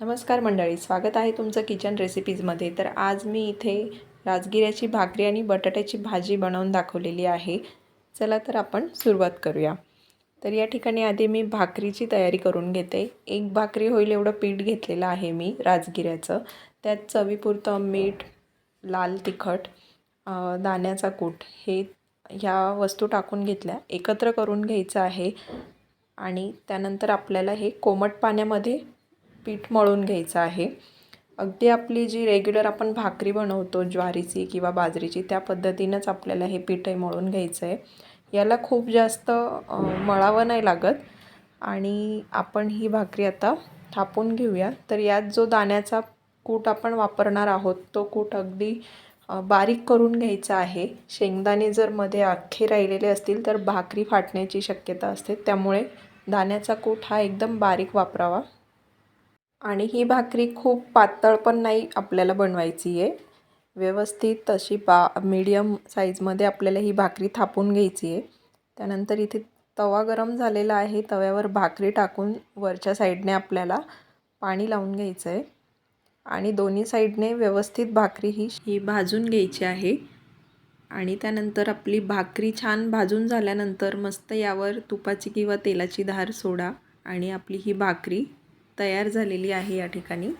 नमस्कार मंडळी स्वागत आहे तुमचं किचन रेसिपीजमध्ये तर आज मी इथे राजगिऱ्याची भाकरी आणि बटाट्याची भाजी बनवून दाखवलेली आहे. चला तर आपण सुरुवात करूया. तर या ठिकाणी आधी मी भाकरीची तयारी करून घेते. एक भाकरी होईल एवढं पीठ घेतलेलं आहे मी राजगिऱ्याचं. त्यात चवीपुरतं मीठ लाल तिखट दाण्याचा कूट हे ह्या वस्तू टाकून घेतल्या. एकत्र करून घ्यायचं आहे आणि त्यानंतर आपल्याला हे कोमट पाण्यामध्ये पीठ मळून घ्यायचं आहे. अगदी आपली जी रेग्युलर आपण भाकरी बनवतो ज्वारीची किंवा बाजरीची त्या पद्धतीनंच आपल्याला हे पीठही मळून घ्यायचं आहे याला खूप जास्त मळावं नाही लागत. आणि आपण ही भाकरी आता थापून घेऊया. तर यात जो दाण्याचा कूट आपण वापरणार आहोत तो कूट अगदी बारीक करून घ्यायचा आहे. शेंगदाणे जर मध्ये अख्खे राहिलेले असतील तर भाकरी फाटण्याची शक्यता असते. त्यामुळे दाण्याचा कूट हा एकदम बारीक वापरावा. आणि ही भाकरी खूप पातळ पण नाही आपल्याला बनवायची आहे. व्यवस्थित अशी बा मीडियम साईजमध्ये आपल्याला ही भाकरी थापून घ्यायची आहे. त्यानंतर इथे तवा गरम झालेला आहे. तव्यावर भाकरी टाकून वरच्या साईडने आपल्याला पाणी लावून घ्यायचं आहे आणि दोन्ही साईडने व्यवस्थित भाकरी ही ही भाजून घ्यायची आहे. आणि त्यानंतर आपली भाकरी छान भाजून झाल्यानंतर मस्त यावर तुपाची किंवा तेलाची धार सोडा आणि आपली ही भाकरी तयार झालेली आहे या ठिकाणी.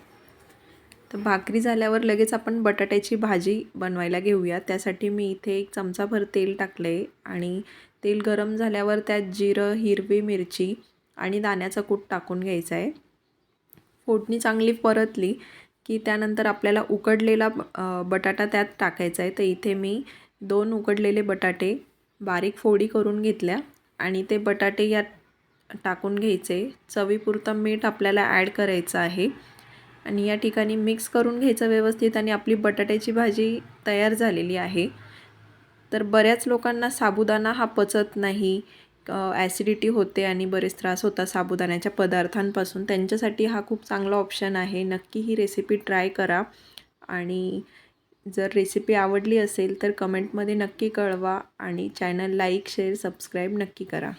तर भाकरी झाल्यावर लगेच आपण बटाट्याची भाजी बनवायला घेऊया. त्यासाठी मी इथे एक चमचाभर तेल टाकलं आहे आणि तेल गरम झाल्यावर त्यात जिरं हिरवी मिरची आणि दाण्याचा कूट टाकून घ्यायचा आहे फोडणी चांगली परतली की त्यानंतर आपल्याला उकडलेला बटाटा त्यात टाकायचा आहे तर इथे मी दोन उकडलेले बटाटे बारीक फोडी करून घेतल्या आणि ते बटाटे यात टाकून घ्यायचे. चवीपुरतं मीठ आपल्याला ॲड करायचं आहे. आणि या ठिकाणी मिक्स करून घ्यायचं व्यवस्थित आणि आपली बटाट्याची भाजी तयार झालेली आहे. तर बऱ्याच लोकांना साबुदाणा हा पचत नाही. ॲसिडिटी होते आणि बरेच त्रास होतात साबुदाण्याच्या पदार्थांपासून. त्यांच्यासाठी हा खूप चांगला ऑप्शन आहे. नक्की ही रेसिपी ट्राय करा. आणि जर रेसिपी आवडली असेल तर कमेंटमध्ये नक्की कळवा आणि चॅनल लाईक शेअर सबस्क्राईब नक्की करा.